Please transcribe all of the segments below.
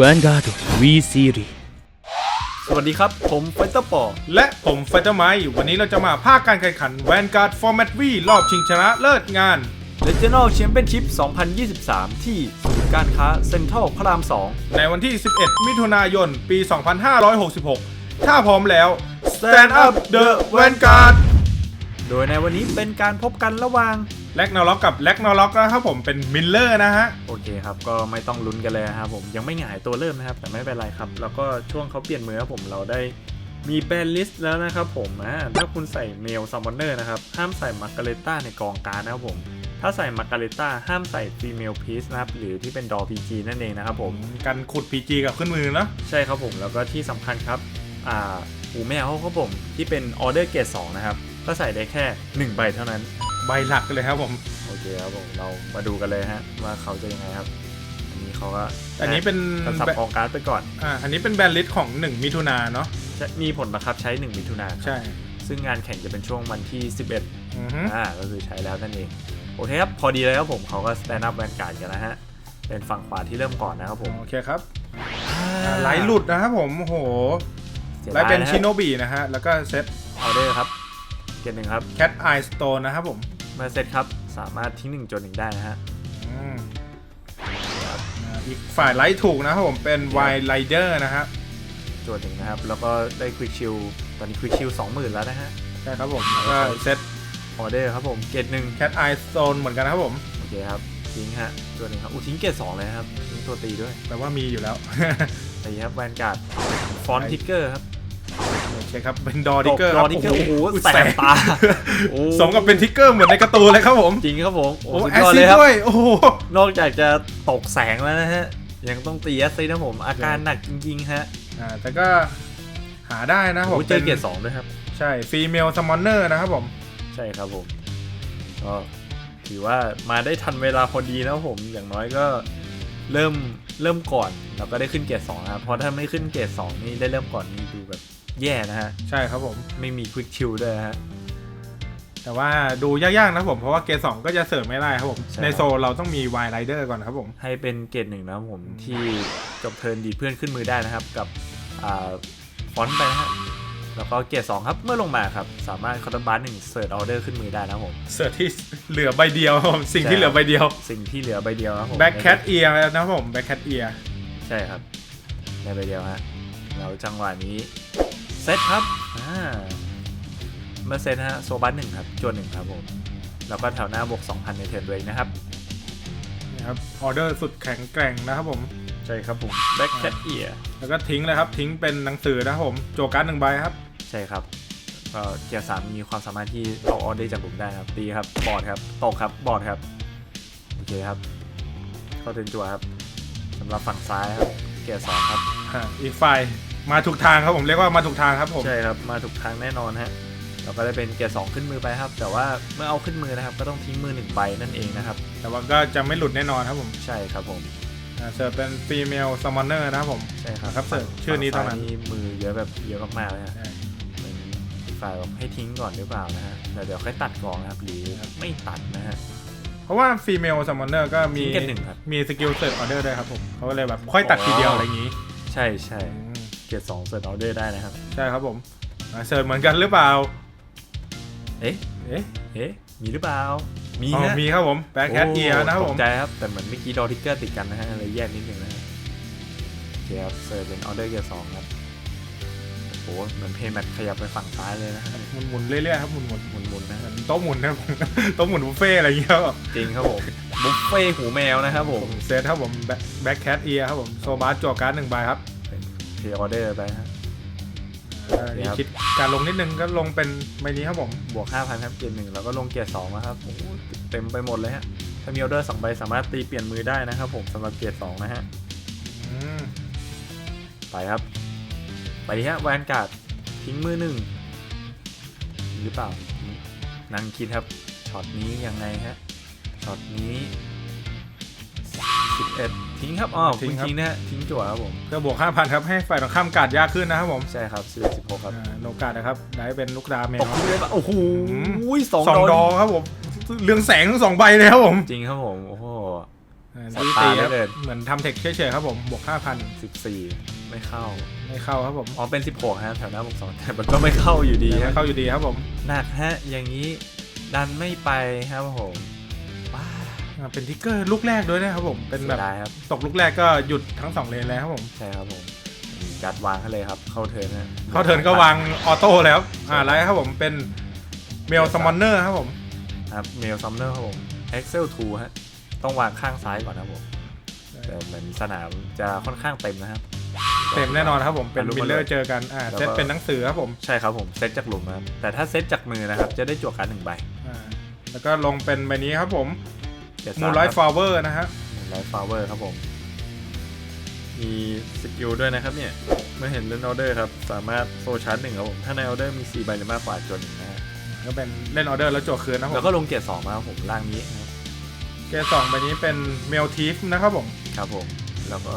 Vanguard V Series สวัสดีครับ ผมไฟเตอร์ปอและผมไฟเตอร์ไมค์วันนี้เราจะมาภาคการแข่งขัน Vanguard Format V รอบชิงชนะเลิศงาน Regional Championship 2023 ที่ศูนย์การค้าเซ็นทรัลพระรามในวันที่ 11 มิถุนายน ปี 2566 ถ้าพร้อมแล้ว Stand up the Vanguard 2โดยในวันนี้เป็นการพบกันระหว่าง แลกนอล็อกกับแลกนอล็อกนะครับผมเป็นมิลเลอร์นะฮะ โอเคครับ ก็ไม่ต้องลุ้นกันเลยนะครับผมยังไม่หงายตัวเริ่มนะครับ แต่ไม่เป็นไรครับ แล้วก็ช่วงเขาเปลี่ยนมือครับผมเราได้มีแบนลิสต์แล้วนะครับผมอ่าถ้าคุณใส่เมลซัมมอนเนอร์นะครับ ห้ามใส่มาร์การเต้าในกองการดนะครับผม ถ้าใส่มาร์การเต้าห้ามใส่ฟีเมลพีซนะครับ หรือที่เป็นดอพีจีนั่นเองนะครับผม กันขุด PG กับขึ้นมือเนาะใช่ครับผมแล้วก็ที่สำคัญครับ อ่าหูแมวครับผมที่เป็นออเดอร์เกรดสองนะครับ ก็ใส่ได้แค่ 1 ใบเท่านั้น ใบหลักเลยครับผม โอเคครับผมเรามาดูกันเลยฮะ ว่าเขาจะยังไงครับ อันนี้เขาก็อันนี้เป็น กระสับกองการ์ดไปก่อนอ่าอันนี้เป็นแบนลิสต์ของ 1 มิถุนาเนาะจะมีผลบังคับใช้ 1 มิถุนายนใช่ซึ่งงานแข่งจะเป็นช่วงวันที่ 11อือฮึอ่าก็คือใช้แล้วนั่นเอง โอเคครับ พอดีเลยครับผมเขาก็สแตนด์อัพแวนการ์ดกันนะฮะ เป็นฝั่งขวาที่เริ่มก่อนนะครับผมโอเคครับอ่าไลท์หลุดนะครับผมโอ้โหสียไลดายท์เป็นนะฮะชิโนบีนะฮะแล้วก็เซต ออเดอร์ครับ เกรดหนึ่งครับ Cat Eye Stone นะครับผมเมื่อเสร็จครับ สามารถทิ้งหนึ่งจนหนึ่งได้นะฮะอืมอ่าอีกฝ่ายไลท์ถูกนะครับผมเป็น Wild Rider นะครับโจทย์หนึ่งนะครับ แล้วก็ได้ควิกชิลตอนนี้ควิกชิลสองหมื่นแล้วนะฮะใช่ครับผมแล้วก็เซตออเดอร์ครับผมเกรดหนึ่ง Cat Eye Stone เหมือนกันนะครับผมโอเคครับทิ้งฮะตัวหนึ่งครับอู้ทิ้งเกรดสองเลยครับทิ้งตัวตีด้วยแปลว่ามีอยู่แล้วตีครับแวนการ์ดฟอนทิกเกอร์ครับ โอเคครับเป็นดอทิกเกอร์ดอทิกเกอร์โอ้โหแสบตาโอ้สมกับเป็นทิกเกอร์เหมือนในการ์ตูนเลยครับผมจริงครับผมโอ้โอ้สุดแอยอดซิเลดยครับ ด้วยโอ้โห นอกจากจะตกแสงแล้วนะฮะ ยังต้องตีแอสซิดนะผม อาการหนักจริงๆฮะอ่าแต่ก็หาได้นะผโอ้มโหเจอเกรดสองด้วยครับ ใช่ฟีเมลซัมมอนเนอร์นะครับผม ใช่ครับผมก็ถือว่ามาได้ทันเวลาพอดีนะครับผมอย่างน้อยก็เริ่มเริ่มก่อนแล้วก็ได้ขึ้นเกรดสองนะครับเพราะถ้าไม่ขึ้นเกรดสองนี่ได้เริ่มก่อนนี่ดูแบบ แย่นะฮะ ใช่ครับผม ไม่มีควิกชิลด้วยนะฮะ แต่ว่าดูยากๆนะครับผมเพราะว่าเกรดสองก็จะเสริมไม่ได้ครับผม ใช่ ในโซลเราต้องมี Wild Rider ก่อนครับผม ให้เป็นเกรดหนึ่งนะครับผมที่จบเทิร์นดีดเพื่อนขึ้นมือได้นะครับ กับอ่าฟอนต์ไปนะฮะแล้วก็เกรดสองครับเมื่อลงมาครับ สามารถคอร์ดบาร์หนึ่งเสิร์ชออเดอร์ขึ้นมือได้นะครับผม เสิร์ชที่เหลือใบเดียวครับผมสิ่งที่ใช่เหลือใบเดียวสิ่งที่เหลือใบเดียวนะครับผม Back Cat Ear นะครับผม Back Cat Ear ใช่ครับในใบเดียวฮะแล้วจังหวะนี้ เซตครับอ่าเมื่อเซตฮะโซบัสหนึ่งครับจวนหนึ่งครับผมแล้วก็แถวหน้าบวก2,000ในเทิร์นเวกนะครับนะครับออเดอร์สุดแข็งแกร่งนะครับผมใช่ครับผม Back Cat Ear แล้วก็ทิ้งเลยครับ ทิ้งเป็นหนังสือนะครับผม โจการ์ดหนึ่งใบครับ ใช่ครับก็เกียร์สามมีความสามารถที่เอาออเดอร์จากหลุมได้ครับตีครับบอร์ดครับตกครับบอร์ดครับโอเคครับเข้าถึงจั่วครับสำหรับฝั่งซ้ายครับเกียร์สองครับอ่าอีกฝ่าย มาถูกทางครับผมเรียกว่ามาถูกทางครับผมใช่ครับมาถูกทางแน่นอนฮะเราก็ได้เป็นเกียร์สองขึ้นมือไปครับ แต่ว่าเมื่อเอาขึ้นมือนะครับ ก็ต้องทิ้งมือหนึ่งใบนั่นเองนะครับแต่ว่าก็จะไม่หลุดแน่นอนครับผมใช่ครับผมอ่าเสิร์ฟเป็นฟีเมลซัมมอนเนอร์นะครับผม ใช่ครับครับเสิร์ฟชื่อนี้เท่านั้น ฝั่งซ้ยมือเยอะแบบเยอะมากๆเลยฮะใช่เป็นอีกฝ่ายบอกให้ทิ้งก่อนหรือเปล่านะฮะเดี๋ยวเดี๋ยวค่อยตัดกองนะครับหรือไม่ตัดนะฮะ เพราะว่าฟีเมลซัมมอนเนอร์ก็มีทิ้งกันหนึ่งครับ มีสกิลเสิร์ฟออเดอร์ด้วยครับผมเขาก็เลยแบบค่อยตัดทีเดียวอะไรอย่างนี้ ใช่ใช่อืม เกียร์สองเสิร์ชออเดอร์ได้นะครับ ใช่ครับผมอ่าเสิร์ฟเหมือนกันหรือเปล่า เอ๊ะ เอ๊ะเอ๊ะ มีหรือเปล่า มีอ๋อฮะมีครับผมแบ็คแคทเอียนะครับผตม กใจครับ แต่เหมือนเมื่อกี้ดอทิกเกอร์ติดกันนะฮะเลยแยกนิดนึงนะฮะโอเคครับเสิร์ฟเป็นออเดอร์เกียร์สองครับโอ้โหเหมือนเพย์แมทขยับไปฝั่งซ้ายเลยนะฮะหมุนหมุนๆเรื่อยๆครับหมุนหมุนหมุนๆนะๆเหมืฮะอนโต๊ะหมุนนะครับ โต๊ะหมุนบุฟเฟ่ต์อะไรอย่างเงี้ยครับจริงครับผม บุฟเฟ่หูแมวนะครับผมเซตครับผมแบ็คแคทเอียครับผมโซบาร์จั่วการ์ดหนึ่งใบครับ เป็นเพย์ออเดอร์ไปฮะ อ่านี่คิดการลงนิดนึงก็ลงเป็นใบนี้ครับผมบวก 5,000ครับเกียร์หนึ่งแล้วก็ลงเกียร์สองนะครับโอ้โหเต็มไปหมดเลยฮะถ้ามีออเดอร์สองใบสามารถตีเปลี่ยนมือได้นะครับผมสำหรับเกียร์สองนะฮะ อืมไปครับ ไปฮะแวนการ์ดทิ้งมือหนึ่งหรือเปล่านั่งคิดครับช็อตนี้ยังไงฮะช็อตนี้ 11 ทิ้งครับอ๋อคุณทิ้งนะฮะทิ้งจั่วครับผม ก็บวก5,000ครับให้ฝ่ายตรงข้ามการ์ดยากขึ้นนะครับผมใช่ครับ11 16ครับอ่าโนการ์ดนะครับได้เป็นลูกดาเมจตกทิ้งเลยปะโอ้โหสองสองดดออครับผมเรืองแสงทั้งสองใบเลยครับผมจริงครับผมโอ้โหสัตดีว์ตาตีเหลืคอรับเกิน เหมือนทำเทคเฉยๆครับผมบวกห้าพัน14 ไม่เข้า ไม่เข้าครับผมอ๋อเป็น 16ฮะแถวหน้าบวกสองแต่มันก็ไม่เข้าอยู่ดีไม่ฮะเข้าอยู่ดีครับผมหนักฮะอย่างนี้ดันไม่ไปครับผมว้า อ่าเป็นทิกเกอร์ลูกแรกด้วยนะครับผม เป็นแบบเสียดายครับ ตกลูกแรกก็หยุดทั้งสองเลนเลยครับผม ใช่ครับผมจัดวางให้เลยครับ เข้าเทิร์นฮะเข้าเทิร์นก็วางออโต้แล้วอ่าไลท์ครับผมเป็นเมลซัมมอนเนอร์ครับผม ครับเมลซัมเนอร์ครับผม Excel 2ฮะ ต้องวางข้างซ้ายก่อนนะครับผมแต่เหมือนสนามจะค่อนข้างเต็มนะครับ เต็มแน่นอนครับผมเป็นอารมณ์มิลเลอร์เจอกันอ่าแล้วก็ เซตเป็นหนังสือครับผมใช่ครับผมเซตจากหลุมนะครับแต่ถ้าเซตจากมือนะครับ จะได้จั่วการดหนึ่งใบ อ่าแล้วก็ลงเป็นใบนี้ครับผมเจ็ดมูสามไลท์ฟลาเวอร์นะฮะไลท์ฟลาเวอร์ครับผม มีสกิลด้วยนะครับเนี่ย เมื่อเห็นเล่นออเดอร์ครับ สามารถโซชาร์จหนึ่งครับผม ถ้าในออเดอร์มี 4 ใบหรือมากกว่าจนนะฮะก็เป็นเล่นออเดอร์แล้วจั่วคืนนะครับผแล้วมก็ลงเกียร์สองมาครับผมล่างนี้นะครับเกรดสองใบนี้เป็นเมลทีฟนะครับผม ครับผม แล้วก็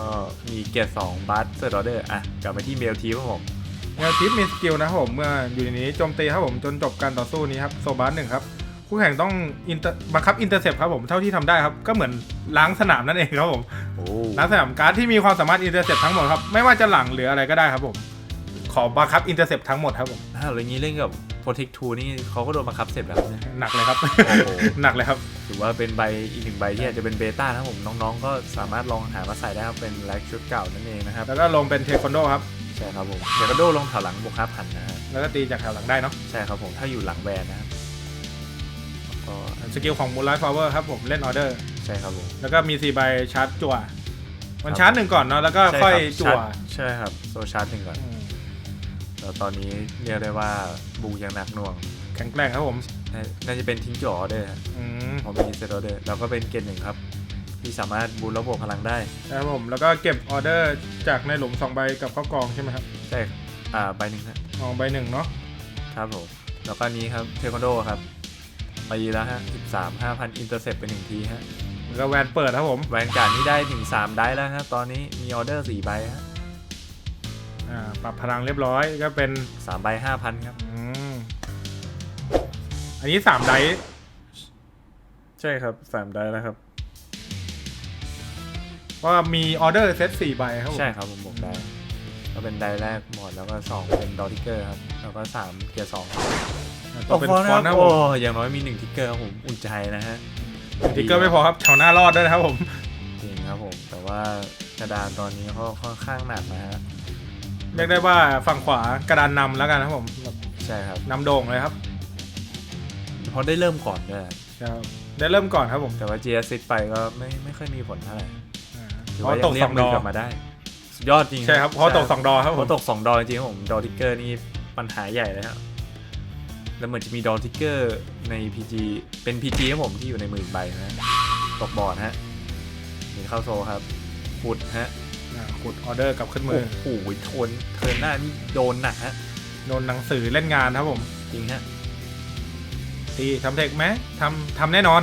มีเกียร์สองบัสเซอร์ออเดอร์อะกลับไปที่เมลทีครับผม เมลทีฟมีสกิลนะครับผม เมื่ออยู่ในนี้โจมตีครับผมจนจบการต่อสู้นี้ครับโซบาร์หนึ่งครับ คู่แข่งต้องอินเตอร์บังคับอินเตอร์เซปครับผมเท่าที่ทำได้ครับ ก็เหมือนล้างสนามนั่นเองครับผมโอ้ล้างสนามการ์ดที่มีความสามารถอินเตอร์เซปทั้งหมดครับ ไม่ว่าจะหลังหรืออะไรก็ได้ครับผม ขอบังคับอินเตอร์เซปทั้งหมดครับผมถ้าอะไรงี้เล่นกับ Protect 2นี่เขาก็โดนบังคับเสร็จแล้วนะหนักเลยครับโอ้โหหนักเลยครับถือว่าเป็นใบอีกหนึ่งใบที่อาจจะเป็นเบต้านะครับผมน้องๆ ก็สามารถลองหามาใส่ได้ครับเป็นแลกชุดเก่านั่นเองนะครับแล้วก็ลงเป็นเทควันโดครับใช่ครับผมเดกาโดลงแถวหลังบวกห้าพันนะฮะแล้วก็ตีจากแถวหลังได้เนาะใช่ครับผมถ้าอยู่หลังแวนนะครับก็ สกิลของมูลไลท์ฟลาเวอร์ครับผมเล่นออเดอร์ ใช่ครับผมแล้วก็มีสี่ใบชาร์จจั่ว มันชาร์จหนึ่งก่อนเนาะแล้วก็ใช่ค่อยรับจั่วชาร์จใช่ครับโซชาร์จหนึ่งก่อนอืมแล้วตอนนี้เรียกได้ว่าบูยังหนักหน่วงแข็งแกร่งครับผมน่าน่าจะเป็นทิ้งจ่อออเดอร์อืมผมมีเซตออเดอร์แล้วก็เป็นเกณฑ์หนึ่งครับ ที่สามารถบูนระบบพลังได้นะครับผมแล้วก็เก็บออเดอร์จากในหลุมสองใบกับเข้ากองใช่ไหมครับใช่อ่าใบหนึ่งครับอ๋อใบหนึ่งเนาะครับผมแล้วก็นี้ครับเทควันโดครับ ไปแล้วฮะ13 5,000 อินเตอร์เซปไปหนึ่งทีฮะแล้วก็แวนเปิดครับผม แวนการ์ดนี่ได้ถึง3ได้แล้วฮะตอนนี้มีออเดอร์4ใบฮะอ่า ปรับพลังเรียบร้อยก็เป็น 3ใบ5,000 ครับ อืม อันนี้สามไดส์ใช่ครับ3ได้แล้วครับ ว่ามีออเดอร์เซตสี่ใบครับผม ใช่ครับผมบอกได้ ก็เป็นได้แรกหมดแล้วก็ 2 เป็นดอทิกเกอร์ครับ แล้วก็ 3 เกียร์2อ่าต ต่อกเป็นฟอนต์ฟอนต์นะนะคครับรับโอ้ผมอย่างน้อยมี1ทิกเกอร์ครับผมอุ่นใจนะฮะทิกเกอร์ไม่พอครับแถวหน้ารอดด้วยนะครับผม จริงครับผม แต่ว่ากระดานตอนนี้ก็ค่อนข้างหนักนะฮะเรียกได้ว่าฝั่งขวากระดานนำแล้วกันนะครับผมแบบใช่ครับนำโด่งเลยครับเพราะได้เริ่มก่อนด้วยครับได้เริ่มก่อนครับผมแต่ว่า g ีซิไปก็ไม่ไม่ค่อยมีผลเท่าไหร่อ่าถือเพราะว่าตยักงเรีสยอกงมืดออกลับมาได้สุดยอดจริงใช่ครับเพราะตกสองดอครับเพผมราะตกสองดอจริงๆครับผมดอทิกเกอร์นี่ปัญหาใหญ่เลยครับ แล้วเหมือนจะมีดอทิกเกอร์ใน PG เป็น PG ครับผมที่อยู่ในมืออีกใบนะตกบอร์ดฮะมีเข้าโซครับขุดฮะอ่าขุดออเดอร์กลับขึ้นมืโอ้อโหทนเทิร์นหน้านี่โดนหนักฮะโดนหนังสือเล่นงานครับผมจริงฮะตีทำเทคไหมทำทำแน่นอน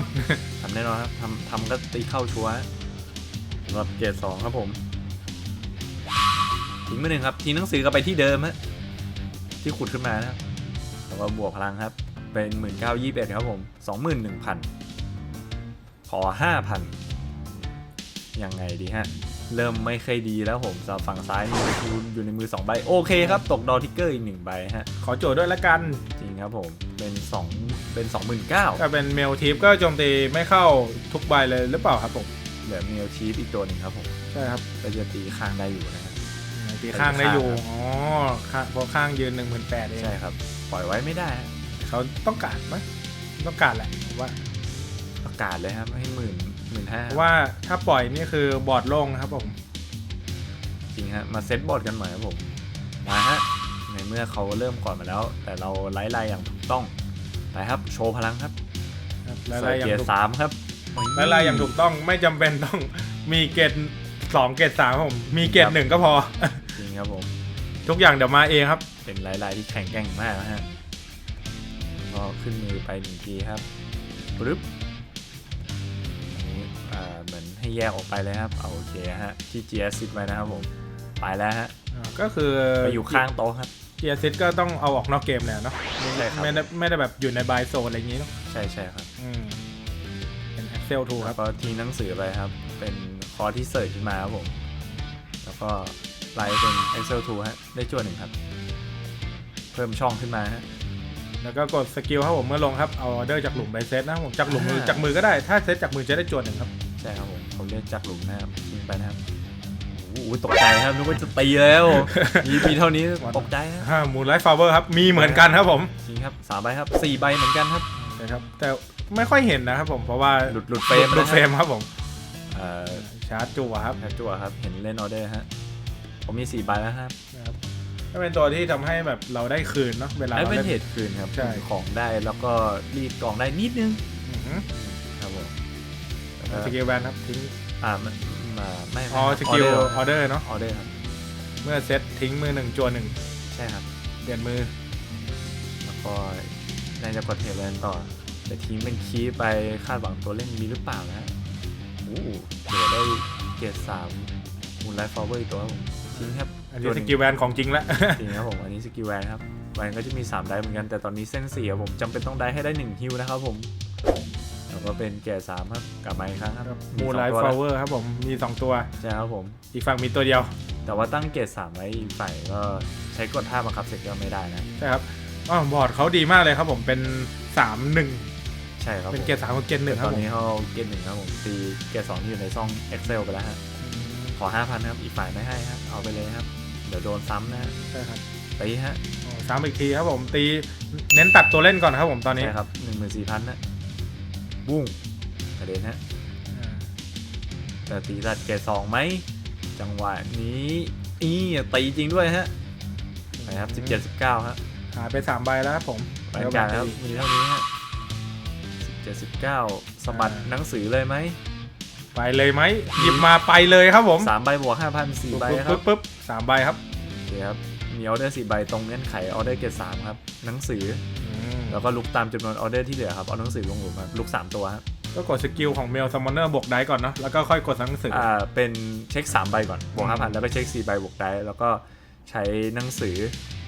ทำแน่นอนครับทำทำก็ตีเข้าชัวร์ฮะสำหรับเกรดสองครับผมทิ้งมาหนึ่งครับทิ้งหนังสือกลับไปที่เดิมฮะที่ขุดขึ้นมานะครับ แล้วก็บวกพลังครับ เป็นหมื่นเก้ายี่สิบเอ็ดครับผมสองหมื่นหนึ่งพันขอห้าพันยังไงดีฮะ เริ่มไม่ค่อยดีแล้วผมสำหรับฝั่งซ้ายมีคูณอยู่ในมือ 2 ใบ โอเคครับ ตกดอทิกเกอร์อีก 1 ใบฮะ ขอโจทย์ด้วยละกัน จริงครับผมเป็น 2 เป็น 29,000ก็เป็นเมลทีฟก็โจมตีไม่เข้าทุกใบเลยหรือเปล่าครับผมเหลือเมลชีฟอีกตัวหนึ่งครับผม ใช่ครับก็จะตีข้างได้อยู่นะฮะตีข้างได้อยู่ครับอ๋อข้างเพราะข้างยืนหนึ่งหมื่นแปดเองใช่ครับ ปล่อยไว้ไม่ได้ฮะเขาต้องการไหมต้องการแหละผมว่าประกาศเลยครับให้หมื่นหมื่นห้าเพราะว่าถ้าปล่อยนี่คือบอร์ดโล่งนะครับผม จริงฮะมาเซตบอร์ดกันใหม่ครับผมมาฮะในเมื่อเขาเริ่มก่อนมาแล้ว แต่เราไล่ไล่อย่างถูกต้องไปครับโชว์พลังครับและใส่ลายอย่าเกียงถูร์กสามครับและลายอย่างถูกต้องไม่จำเป็นต้องมีเกรดสองเกรดสามครับผมมีเกรดหนึ่งก็พอ จริงครับผม ทุกอย่างเดี๋ยวมาเองครับ เป็นลายลายที่แข็งแกร่งมากนะฮะก็ขึ้นมือไปหนึ่งทีครับปึ๊บอันนี้อ่าเหมือนให้แยกออกไปเลยครับ เอาโอเคฮะที่เจียซิดไว้นะครับผมไปแล้วฮะอ่าก็คือไปอยู่ข้างโต๊ะครับเกียร์ซิตก็ต้องเอาออกนอกเกมแหละเนาะใช่ครับไม่ได้ไม่ได้แบบอยู่ในบายโซนอะไรอย่างงี้เนาะใช่ใช่ครับอืมเป็น Excel 2คแล้รัวบก็ทิ้งหนังสือไปครับ เป็นคอร์สที่เสิร์ชขึ้นมาครับผม แล้วก็ไลน์เป็น Excel 2ฮะได้จวนหนึ่งครับ เพิ่มช่องขึ้นมาฮะแล้วก็กดสกิลครับผมเมื่อลงครับเอาออเดอร์จากหลุมไปเซตนะครับผมจากหลุมมืออ่าจากมือก็ได้ถ้าเซตจากมือจะได้จวนหนึ่งครับใช่ครับผมเขาเรียกจากหลุมนะครับยิงไปนะครับโอ้โหตกใจครับนึกว่าจะตีแล้วมีมีเท่านี้ตกใจฮะอ่ามูนไลท์ฟลาเวอร์ครับมีเหมือนกันครับผมจริงครับสามใบครับสี่ใบเหมือนกันครับนะครับแต่ไม่ค่อยเห็นนะครับผมเพราะว่าหลุดหลุดเฟรมหลุดเฟรมครับผมเอ่อชาร์จจั่วครับแคปจั่วครับเห็นเล่นออเดอร์ฮะผมมีสี่ใบแล้วครับนะครับ ก็เป็นตัวที่ทำให้แบบเราได้คืนเนาะเวลาไอ้เราเป็นเล่นเหตุคืนครับใช่ ของได้แล้วก็รีดกล่องได้นิดนึงอือหือครับผมแล้วสก็กิลแวนครับทิ้งอ่าไม่มาไม่อ๋อสกิลออเดอร์เนาะออเดอร์ครับเมื่อเซตทิ้งมือหนึ่งจวนหนึ่งใช่ครับ เปลี่ยนมือแล้วก็น่าจะกดเทเลนต่อ แต่ทิ้งเป็นคีย์ไปคาดหวังตัวเล่นมีหรือเปล่านะโอ้โหเดี๋ยวได้เกียรติสามมูลไลฟ์ฟอร์เวอร์อีกตัวครับผมทิ้งครับ อันนี้สกิลแวนของจริงแล้วจริงครับผมอันนี้สกิลแวนครับแวนก็จะมี3ได้เหมือนกันแต่ตอนนี้เส้นสี่ครับผมจำเป็นต้องได้ให้ได้1ฮิวนะครับผมแล้วก็เป็นเกียร์สามครับกลับมาอีกครั้งครับมูนสองไลท์ตัวฟลาแล้วเวอร์ครับผมมี 2 ตัวใช่ครับผม อีกฝั่งมีตัวเดียว แต่ว่าตั้งเกียร์สามไว้อีกฝ่ายก็ใช้กดท่าบังคับเสร็จก็ไม่ได้นะใช่ครับอ๋อบอร์ดเขาดีมากเลยครับผมเป็น3 1ใช่ครับเป็นผมเกียร์สามกับเกียร์หนึ่งคตรับอนผมนี้เขาเกียร์หนึ่งครับผมตีเกียร์สองที่อยู่ในซ่อง Excel ไปแล้วฮะขอ5,000ครับอีกฝ่ายไม่ให้ครับเอาไปเลยครับ เดี๋ยวโดนซ้ำนะฮะใช่ครับตีฮะอ๋อสามอีกทีครับผมตีเน้นตัดตัวเล่นก่อนครับผมตอนนี้ใช่ครับหนึ่งหมื่นสี่พันนะบุ้งกระเด็นฮะอ่าแต่ตีตัดเกรดสองไหมจังหวะนี้อีตีจริงด้วยฮะไปครับสิบเจ็ดสิบเก้าฮะหายไป3ใบแล้วครับผมบรรยากาศครับมีเท่านี้ฮะสิบเจ็ดสิบเก้าสะบัดหนังสือเลยไหม ไปเลยไหมหยิบมาไปเลยครับผมสามใบบวกห้าพันสี่ปึ๊บใบปึ๊บครัปึ๊บบปึ๊บสามใบครับโอเคครับมีออเดอร์สี่ใบตรงเงื่อนไขออเดอร์เกรดสามครับหนังสืออืมแล้วก็ลุกตามจำนวนออเดอร์ที่เหลือครับเอาหนังสือลงหลุมครับลุกสามตัวครับก็กดสกิลของเมลซัมมอนเนอร์บวกได้ก่อนเนาะแล้วก็ค่อยกดหนังสือออ่าเป็นเช็คสามใบก่อนบวกอืห้ามพันแล้วก็เช็คสี่ใบบวกได้แล้วก็ใช้หนังสือ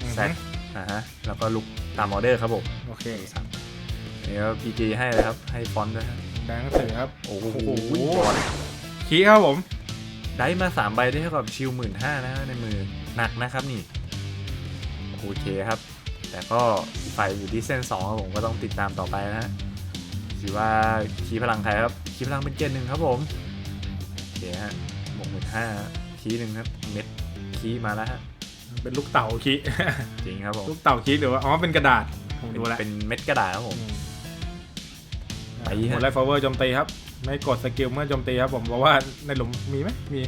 อือแซฮึกอ่าฮะแล้วก็ลุกตามออเดอร์ครับผมโอเคนี่ก็พีจีให้เลยครับให้ฟอนต์ด้วยฮะ ได้หนังสือครับ โอ้โหโอ้โหบอลคีย์ครับผม ได้มาสามใบได้เท่ากับชิลหมื่นห้านะฮะในมือหนักนะครับนี่ โอเคครับ แต่ก็ไฟอยู่ที่เส้นสองครับผมก็ต้องติดตามต่อไปนะฮะคิดว่าคีย์พลังใครครับคีย์พลังเป็นเกณฑ์หนึ่งครับผมโอเคฮะบวกหมื่นห้าคีย์หนึ่งครับเม็ดคีย์มาแล้วฮะเป็นลูกเต่าคีย์จริงครับผมลูกเต่าคีย์หรือว่าอ๋อเป็นกระดาษผมเป็นดูแล้วเป็นเม็ดกระดาษครับผม ไปหฮะมดไลฟ์ฟลาเวอร์โจมตีครับ ไม่กดสกิลเมื่อโจมตีครับผมเพราะว่าในหลุมมีไหมมี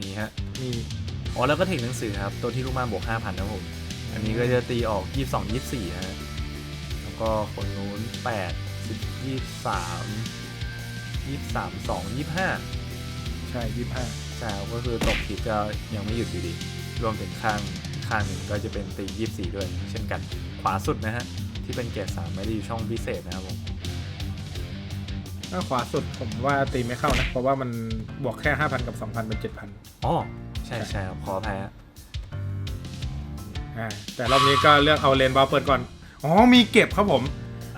มีฮะมีอ๋อแล้วก็เทคหนังสือครับ ตัวที่ลูกมาบวก5,000นะครับผม อันนี้ก็จะตีออก 22 24นะฮะแล้วก็คนนู้น8 10 23 23 2 25ใช่ยี่ห้าใช่ครับก็คือตกทิศก็ยังไม่หยุดอยู่ดี รวมถึงข้างข้างหนึ่งก็จะเป็นตี 24 ด้วย เช่นกันขวาสุดนะฮะ ที่เป็นเกรด3ไม่ได้อยู่ช่องพิเศษนะครับผม ถ้าขวาสุดผมว่าตีไม่เข้านะ เพราะว่ามันบวกแค่ห้าพันกับสองพันเป็นเจ็ดพันอ๋อ ใช่ใช่ครับขออภัยฮะอ่าแต่รอบนี้ก็เลือกเอาเลนบอลเปิดก่อน อ๋อ มีเก็บครับผม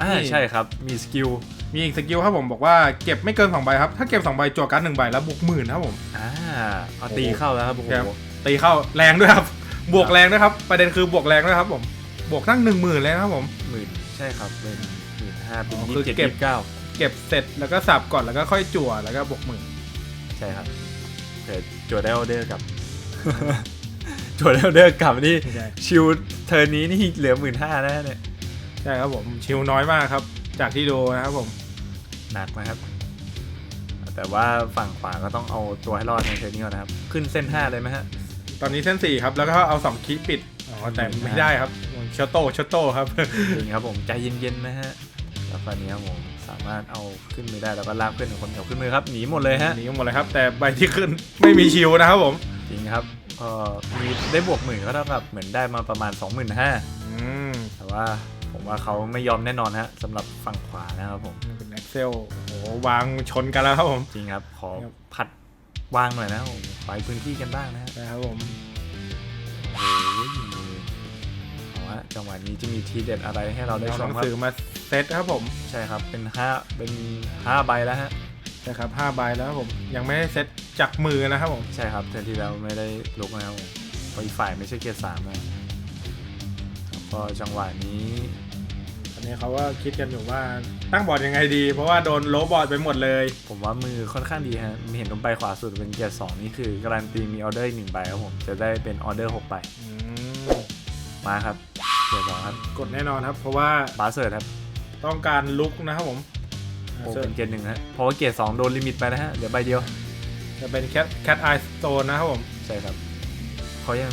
อ่านี่ใช่ครับ มีสกิล มีอีกสกิลครับผมบอกว่าเก็บไม่เกินสองใบครับ ถ้าเก็บสองใบจั่วการ์ดหนึ่งใบแล้วบวกหมื่นครับผม อ่าเอาตีเข้าแล้วครับโอ้โหครับตีเข้าแรงด้วยครับ บวกแรงด้วยครับ ประเด็นคือบวกแรงด้วยครับผม บวกทั้งหนึ่งหมื่นเลยนะครับผมหมื่นใช่ครับเป็นหมื่นห้าเป็นอ๋อยี่คืสิอบเจ็ดเก็บยี่สิบเก้า เก็บเสร็จแล้วก็สับก่อนแล้วก็ค่อยจั่วแล้วก็บวกหมื่นใช่ครับเกิดจวดได้ออเดอร์กับจวดได้ออเดอร์กับนี่ใช่ชิวเทอร์นนี้นี่เหลือหมื่นห้าแล้วเนี่ยใช่ครับผมชิลน้อยมากครับ จากที่ดูนะครับผมหนักนะครับ แต่ว่าฝั่งขวาก็ต้องเอาตัวให้รอดในเทอร์นนี้ก่อนนะครับ ขึ้นเส้นห้าเลยไหมฮะ ตอนนี้เส้นสี่ครับแล้วก็เอาสองคีย์ปิดอ๋อแต่ไม่ได้ครับชอตโต้ชอตโต้ครับ จริงครับผมใจเย็นๆนะฮะแล้วตอนนี้ครับผมสามารถเอาขึ้นมือได้แล้วก็ลากเพื่อนของคนเก่าขึ้นมือครับหนีหมดเลยฮะหนีกันหมดเลยครับ แต่ใบที่ขึ้นไม่มีชิลนะครับผมจริงครับก็มีได้บวกหมื่นก็เท่ากับเหมือนได้มาประมาณ 25,000อืมแต่ว่าผมว่าเขาไม่ยอมแน่นอนฮะสำหรับฝั่งขวานะครับผมเป็น Excel โอ้โหวางชนกันแล้วครับผมจริงครับขอครับผัดวางหน่อยนะครับผมขอให้พื้นที่กันบ้างนะฮะนะครับผมโอ้ยเอาว่าจังหวะนี้จะมีทีเด็ดอะไรให้เราได้เอาชหมนังครับสือมา เซตครับผมใช่ครับเป็นห้าเป็นห้าใบแล้วฮะใช่ครับ5ใบแล้วครับผมยังไม่ได้เซตจากมือนะครับผมใช่ครับเทอร์นที่แล้วไม่ได้ลุกนะครับผมเพราะอีกฝ่ายไม่ใช่เกียร์สามนะแล้วก็จังหวะนี้ตอนนี้เขาก็คิดกันอยู่ว่าตั้งบอร์ดยังไงดี เพราะว่าโดนโลบอร์ดไปหมดเลย ผมว่ามือค่อนข้างดีฮะมีเห็นตรงใบขวาสุดเป็นเกียร์สองนี่คือการันตีมีออเดอร์อีกหนึ่งใบครับผมจะได้เป็นออเดอร์หกใบอืมมาครับเกียร์สองครับกดแน่นอนครับ เพราะว่าบาสเซิร์ตครับ ต้องการลุกนะครับผมโอ้เซิร์เป็นเกียร์หนึ่งฮะเพราะว่าเกียร์สองโดนลิมิตไปนะฮะเหลือใบเดียว จะเป็นแคทแคทไอสโตนนะครับผม ใช่ครับเขายัง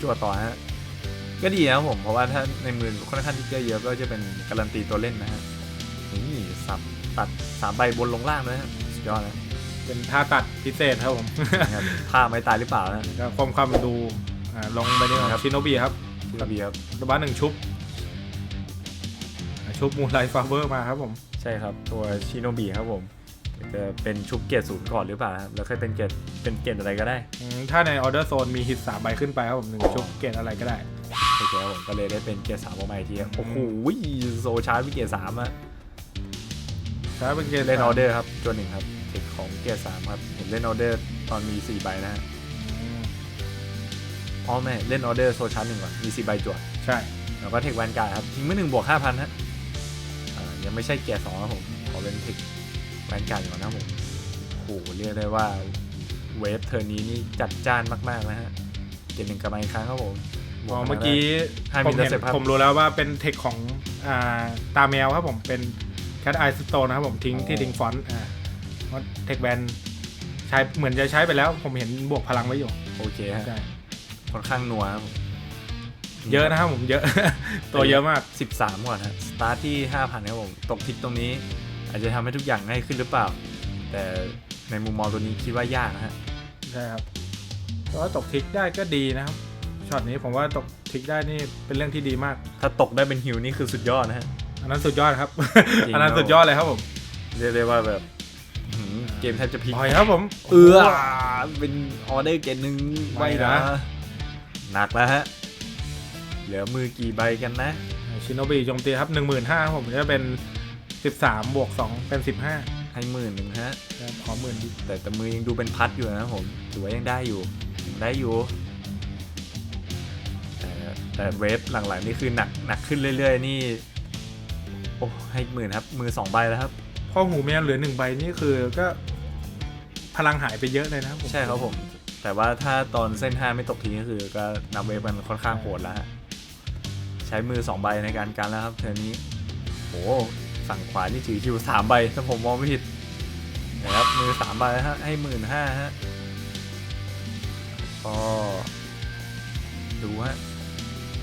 จวดต่อฮะก็ดีนะครับผมเพราะว่าถ้าในมือค่อนข้างที่จะเยอะก็จะเป็นการันตีตัวเล่นนะฮะนี่สับตัดสามใบบนลงล่างด้วยฮะสุดยอดนะเป็นท่าตัดพิเศษครับผมนะครับท่าไม่ตายหรือเปล่านะก็ความความดูอ่าลงไปนี่ก่อนครับชิโนบีครับที่ระเบียบตัวบ้านหนึ่งชุบอ่า ชุบมูลไลท์ฟาเวอร์มาครับผม ใช่ครับตัวชิโนบีครับผม จะเป็นชุบเกียร์ศูนย์ก่อนหรือเปล่าครับแล้วค่อยเป็นเกียร์เป็นเกียร์อะไรก็ได้อืมถ้าในออเดอร์โซนมีฮิตสามใบขึ้นไปครับผมหนึ่งชุบเกตอะไรก็ได้ โอเคครับผมก็เลยได้เป็นเกียร์สามออกมาอีกทีครับโอ้โหโซชาร์จเกียร์สามอะถ้าเป็นเกตเล่นออเดอร์ครับตัวหนึ่งครับเทคของเกียร์สามครับเห็นเล่นออเดอร์ตอนมีสี่ใบนะฮะอืมอ๋อไม่เล่นออเดอร์โซชาร์จหนึ่งก่อนมีสี่ใบจวดใช่แล้วก็เทคแวนการ์ดครับทิ้งไว้หนึ่งบวกห้าพันฮะอ่า ยังไม่ใช่เกียร์สองครับผม ขอเป็นเทคแวนการ์ดก่อนนะครับผมโอ้โหเรียกได้ว่าเวฟเทอร์นี้นี่จัดจ้านมาก ๆ นะฮะ เกียร์หนึ่งกลับมาอีกครั้งครับผมบอ๋วอกมาเมื่อกี้ให้ผมีมเห็น intercept ครับผมรู้แล้วว่าเป็นเทคของอ่าตาแมวครับผมเป็นแคทไอสโตนนะครับผมทิ้งที่ทิ้งฟอนต์อ่าเพราะเทคแบนใช้เหมือนจะใช้ไปแล้ว ผมเห็นบวกพลังไว้อยู่ โอเคฮะใช่ค่อนข้างนัวครับผม เยอะนะครับผมเยอะ ตัวเยอะมาก 13 ก่อนฮะสตาร์ทที่ 5,000ครับผม ตกทิกตรงนี้ อาจจะทำให้ทุกอย่างง่ายขึ้นหรือเปล่า แต่ในมุมมองตัวนี้คิดว่ายากนะฮะใช่ครับแต่ว่าตกทิกได้ก็ดีนะครับช็อตนี้ผมว่าตกทิกได้นี่เป็นเรื่องที่ดีมาก ถ้าตกได้เป็นฮิวนี่คือสุดยอดนะฮะ อันนั้นสุดยอดครับ จริง อันนั้นสุดยอดเลยครับผมเรียกได้ว่าแบบอื้อหือเกมแทบจะพลิก ปล่อยครับผม เออเป็นออเดอร์เกมหนึ่งไม่ไม่นะนะ หนักแล้วฮะ เหลือมือกี่ใบกันนะ ชินโนบีโจมตีครับหนึ่งหมื่นห้าผมจะเป็นสิบสามบวกสองเป็นสิบห้าให้หมื่นหนึ่งฮะ ขอหมื่นดิแต่แต่มือยังดูเป็นพัดอยู่นะครับผมถือว่ายังได้อยู่ยังได้อยู่ แต่แต่เวฟหลังๆนี่คือหนักหนักขึ้นเรื่อยๆ นี่ โอ้ให้หมื่นครับ มือสองใบแล้วครับพอหูแมวเหลือหนึ่งใบนี่คือก็พลังหายไปเยอะเลยนะครับผมใช่ครับผม แต่ว่าถ้าตอนเส้นห้าไม่ตกทีก็คือ ก็นับเวฟมันค่อนข้างโหดแล้วฮะ ใช้มือสองใบในการกันแล้วครับเทอร์นี้โอ้ฝั่งขวานี่ถือคิวสามใบถ้าผมมองไม่ผิดนะครับมือสามใบฮะให้หมื่นห้าฮะก็ดูฮะ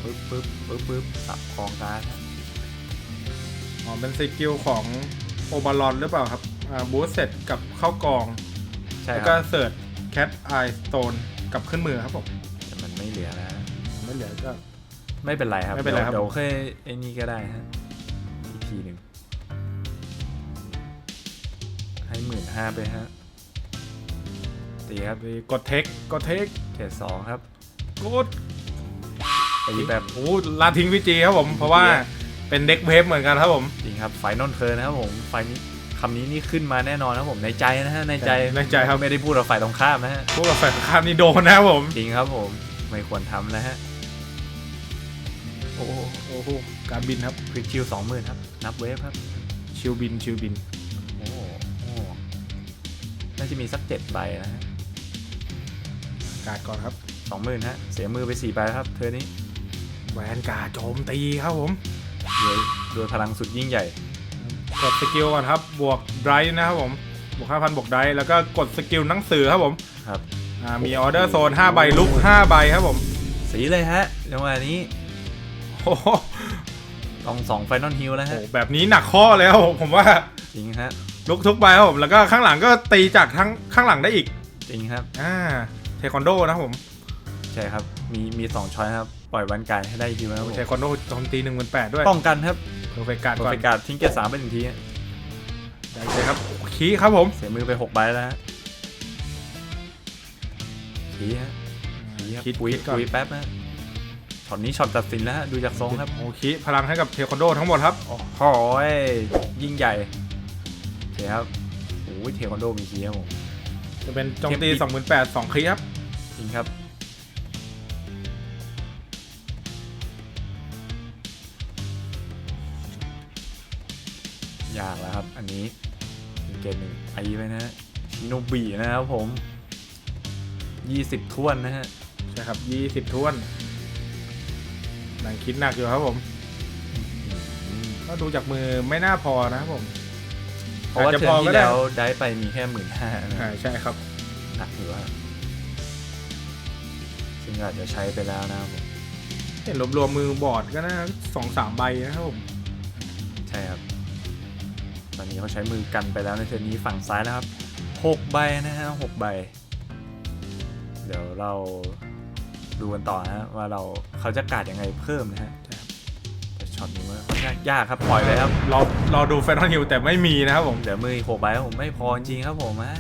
ปึ๊บปึ๊บปึ๊บปึ๊บสับคองการ์ดฮะอ๋อเป็นสกิลของโอบาลอนหรือเปล่าครับอ่าบูสเสร็จกับเข้ากอง ใช่แล้วคก็รับเสิร์ชแคทไอสโตนกับขึ้นมือครับผมแต่มันไม่เหลือแล้ว ไม่เหลือก็ ไม่เป็นไรครับไม่เป็นไรครับ เดี๋ยวเดี๋ยวแค่ไอ้นี่ก็ได้ฮะอีกทีหนึ่งให้หมื่นห้าไปฮะตีครับกดเทคกดเทคเขตสองครับกดตีแบบโอ้ลาทิ้งวิจีครับผม เพราะว่าเป็นเด็กเวฟเหมือนกันครับผม จริงครับไฟนอลเทิร์นะครับผมไฟนี้คำนี้นี่ขึ้นมาแน่นอนนะครับผมในใจนะฮะในใจในใจครับไม่ได้พูดกับฝ่ายตรงข้ามนะฮะพวกกับแฟนข้ามนี่โดนนะครับผมจริงครับผมไม่ควรทำนะฮะ โอ้โอ้โหการบินครับควิกชิวสองหมื่นครับ นับเวฟครับ ชิวบินชิวบิน โอ้โอ้น่าจะมีสักเจ็ดใบนะฮะการดก่อนครับสองหมื่นฮะ เสียมือไปสี่ใบครับ เธอนี้แวนการ์ดโจมตีครับผมด้วยด้วยพลังสุดยิ่งใหญ่ กดสกิลก่อนครับ บวกไดรฟ์นะครับผมบวก5,000บวกไดรฟ์แล้วก็กดสกิลหนังสือครับผมครับ อ่ามีออเดอร์โซน5ใบลุก5ใบครับผม สีเลยฮะจังหวะนี้ โอ้โหต้องสองไฟนอลฮิลแล้วฮะแบบนี้หนักข้อแล้วผมว่าจริงฮะลุกทุกใบครับผมแล้วก็ข้างหลังก็ตีจากทั้งข้างหลังได้อีกจริงครับอ่าเทควันโดนะครับผมใช่ครับมีมีสองช้อยครับปล่อยวันการให้ได้ฮิวนะครับผมเทควันโดโจมตี1 8 0 0 0ด้วยป้องกันครับเพอร์เฟกการ์ดโปรก่อนเฟการทิ้งเกียร์สามไปหนึ่งทีฮะได้เลยครับคีย์ครับผมเสียมือไปหกใบแล้วฮะขีฮะขีครับคิดปุยคิดก่อนปุยแป๊บนะ ช็อตนี้ช็อตตัดสินแล้วฮะดูจากทรงครับ โอเคพลังให้กับเทควันโดทั้งหมดครับ โอ้โหยิ่งใหญ่โอเคครับโอ้อ้ยเทควันโดมีคีย์ครับผมจะเป็นโจมตีเทป28,000 2คลิครับจริงครับยากแล้วครับ อันนี้เป็นเกมหนึ่งไอไปนะฮะชิโนบีนะครับผม 20ท้วนนะฮะ ใช่ครับ 20ท้วน หนังคิดหนักอยู่ครับผมอืมก็ดูจากมือไม่น่าพอนะครับผมเพราะว่าอาจจะเทิพร์อนก็ที่ได้แล้วได้ไปมีแค่หมื่นห้าอ่าใช่ครับหนักอยู่ครับซึ่งอาจจะใช้ไปแล้วนะครับผมเห็นรวมๆมือบอร์ดก็น่าสองสามใบนะครับผมใช่ครับ ตอนนี้เขาใช้มือกันไปแล้วในเทอร์นนี้ฝั่งซ้ายนะครับหกใบนะฮะหกใบ เดี๋ยวเรา ดูกันต่อนะฮะว่าเราเขาจะการดยังไงเพิ่มนะฮะแต่ช็อตนี้ว่าค่อนข้างยากครับปล่อยเลยครับรอรอดูแฟนตอลฮิลแต่ไม่มีนะครับผมเดี๋ยวมืออีกหกใบครับผมไม่พอจริงๆครับผมอ่า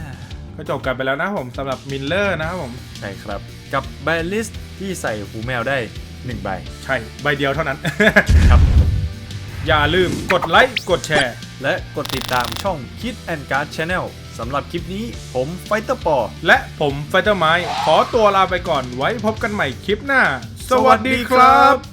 ก็จบกันไปแล้วนะครับผมสำหรับมิลเลอร์นะครับผม ใช่ครับกับแบนลิสที่ใส่หูแมวได้หนึ่งใบ ใช่ใบเดียวเท่านั้น ครับ อย่าลืมกดไลค์กดแชร์ และกดติดตามช่อง Kid and Card Channel สำหรับคลิปนี้ผมไฟเตอร์ปอและผมไฟเตอร์ไม้ขอตัวลาไปก่อนไว้พบกันใหม่คลิปหน้า สวัสดีครับ